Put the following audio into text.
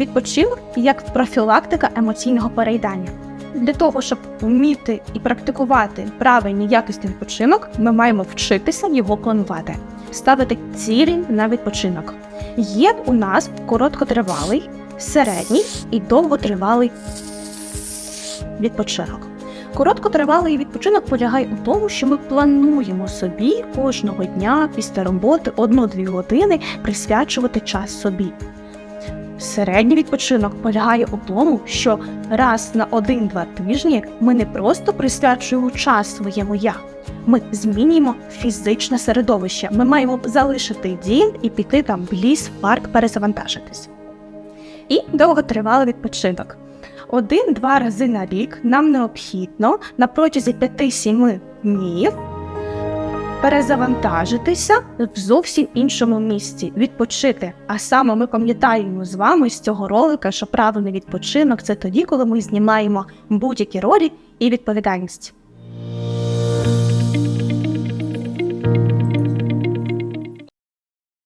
Відпочинок як профілактика емоційного переїдання. Для того, щоб вміти і практикувати правильний якісний відпочинок, ми маємо вчитися його планувати, ставити цілі на відпочинок. Є у нас короткотривалий, середній і довготривалий відпочинок. Короткотривалий відпочинок полягає у тому, що ми плануємо собі кожного дня після роботи 1-2 години присвячувати час собі. Середній відпочинок полягає у тому, що раз на 1-2 тижні ми не просто присвячуємо час своєму я. Ми змінюємо фізичне середовище. Ми маємо залишити дім і піти там в ліс, в парк, перезавантажитись. І довготривалий відпочинок. Один-два рази на рік нам необхідно на протязі 5-7 днів перезавантажитися в зовсім іншому місці, відпочити. А саме ми пам'ятаємо з вами з цього ролика, що правильний відпочинок це тоді, коли ми знімаємо будь-які ролі і відповідальність.